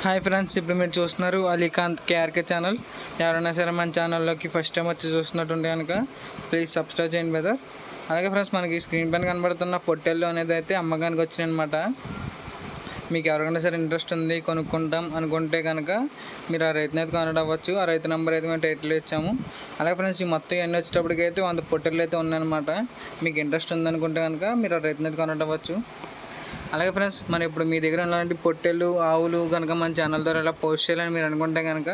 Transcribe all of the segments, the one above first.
Hi friends ఇప్పుడు మీరు చూస్తున్నారు అలీకాంత్ కేఆర్కే ఛానల్. ఎవరైనా సరే మన ఛానల్లోకి ఫస్ట్ టైం వచ్చి చూస్తున్నట్టుంటే కనుక ప్లీజ్ సబ్స్క్రైబ్ చేయండి బ్రదర్ అలాగే ఫ్రెండ్స్ మనకి స్క్రీన్ పైన కనబడుతున్న పొట్టెల్లో అనేది అయితే అమ్మకానికి వచ్చినాయన్నమాట మీకు ఎవరికైనా సరే ఇంట్రెస్ట్ ఉంది కొనుక్కుంటాం అనుకుంటే కనుక మీరు ఆ రైతుని అయితే కాంటాక్ట్ అవ్వచ్చు ఆ రైతు నెంబర్ అయితే మేము టైటిల్ ఇచ్చాము. అలాగే ఫ్రెండ్స్ ఈ మొత్తం ఎన్ని వచ్చేటప్పటికైతే వంద పొట్టెలు అయితే ఉన్నాయన్నమాట. మీకు ఇంట్రెస్ట్ ఉందనుకుంటే కనుక మీరు ఆ రైతుని అయితే కాంటాక్ట్ అవ్వచ్చు అలాగే ఫ్రెండ్స్ మరి ఇప్పుడు మీ దగ్గర ఉన్నటువంటి పొట్టెలు ఆవులు కనుక మన ఛానల్ ద్వారా ఇలా పోస్ట్ చేయాలని మీరు అనుకుంటే కనుక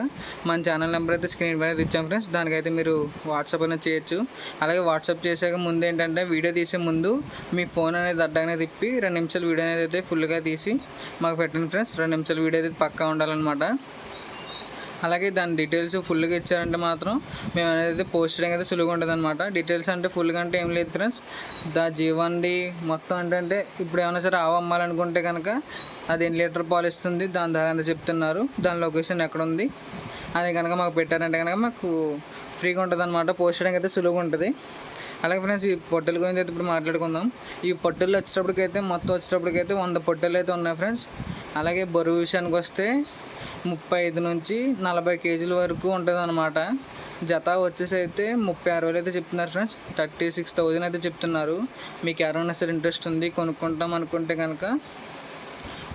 మన ఛానల్ నెంబర్ అయితే స్క్రీన్ పైన ఇచ్చాం ఫ్రెండ్స్ దానికైతే మీరు వాట్సాప్ అనేది చేయొచ్చు. అలాగే వాట్సాప్ చేసాక ముందు ఏంటంటే వీడియో తీసే ముందు మీ ఫోన్ అనేది అడ్డగానే తిప్పి రెండు నిమిషాలు వీడియో అనేది అయితే ఫుల్గా తీసి మాకు పెట్టండి ఫ్రెండ్స్ రెండు నిమిషాలు వీడియో అయితే పక్కా ఉండాలన్నమాట. అలాగే దాని డీటెయిల్స్ ఫుల్గా ఇచ్చారంటే మాత్రం మేము అనేది పోస్ట్ చేయడం అయితే సులువుగా ఉంటుంది అనమాట డీటెయిల్స్ అంటే ఫుల్గా అంటే ఏం లేదు ఫ్రెండ్స్ దా జీవన్ది మొత్తం ఏంటంటే ఇప్పుడు ఏమైనా సరే ఆవు అమ్మాలనుకుంటే కనుక అది ఎన్ని లీటర్ పాలు ఇస్తుంది దాని ధర ఎంత చెప్తున్నారు దాని లొకేషన్ ఎక్కడ ఉంది అని కనుక మాకు పెట్టారంటే కనుక మాకు ఫ్రీగా ఉంటుంది అనమాట పోస్ట్ చేయడానికి అయితే సులువుగా ఉంటుంది. అలాగే ఫ్రెండ్స్ ఈ పొట్టెల గురించి అయితే ఇప్పుడు మాట్లాడుకుందాం. ఈ పొట్టెలు వచ్చేటప్పటికైతే మొత్తం వచ్చేటప్పటికైతే వంద పొట్టెలు అయితే ఉన్నాయి ఫ్రెండ్స్ అలాగే బరువు విషయానికి వస్తే ముప్పై ఐదు నుంచి నలభై కేజీల వరకు ఉంటుంది అనమాట జత వచ్చేసి అయితే ముప్పై ఆరు వేలు అయితే చెప్తున్నారు ఫ్రెండ్స్. థర్టీ సిక్స్ థౌజండ్ అయితే చెప్తున్నారు. మీకు ఎవరైనా సరే ఇంట్రెస్ట్ ఉంది కొనుక్కుంటాం అనుకుంటే కనుక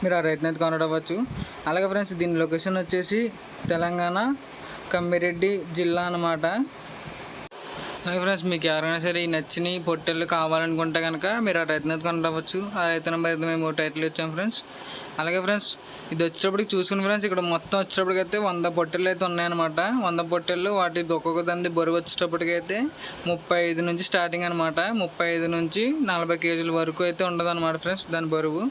మీరు ఆ రైతుని అయితే కొనడవచ్చు అలాగే ఫ్రెండ్స్ దీని లొకేషన్ వచ్చేసి తెలంగాణ కమ్మిరెడ్డి జిల్లా అన్నమాట. అలాగే ఫ్రెండ్స్ మీకు ఎవరైనా సరే ఈ నచ్చిన పొట్టెళ్ళు కావాలనుకుంటే కనుక మీరు ఆ రైతు అయితే కొనవచ్చు ఆ రైతు నెంబర్ అయితే మేము టైటిల్ ఇచ్చాం ఫ్రెండ్స్. అలాగే ఫ్రెండ్స్ ఇది వచ్చేటప్పటికి చూసుకుని ఫ్రెండ్స్ ఇక్కడ మొత్తం వచ్చేటప్పటికైతే వంద పొట్టెలు అయితే ఉన్నాయన్నమాట. వంద పొట్టెలు వాటి ఒక్కొక్క దాని బరువు వచ్చేటప్పటికైతే ముప్పై ఐదు నుంచి స్టార్టింగ్ అనమాట ముప్పై ఐదు నుంచి నలభై కేజీల వరకు అయితే ఉండదనమాట ఫ్రెండ్స్ దాని బరువు.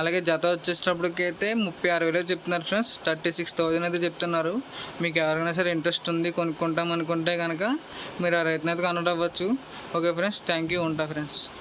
అలాగే జత వచ్చేటప్పటికైతే ముప్పై ఆరు వేలు చెప్తున్నారు ఫ్రెండ్స్ థర్టీ సిక్స్ థౌజండ్ అయితే చెప్తున్నారు. మీకు ఎవరైనా సరే ఇంట్రెస్ట్ ఉంది కొనుక్కుంటాం అనుకుంటే కనుక మీరు ఆ రైతునైతే అయితే అవ్వచ్చు. ఓకే ఫ్రెండ్స్ థ్యాంక్ యూ ఉంటా ఫ్రెండ్స్.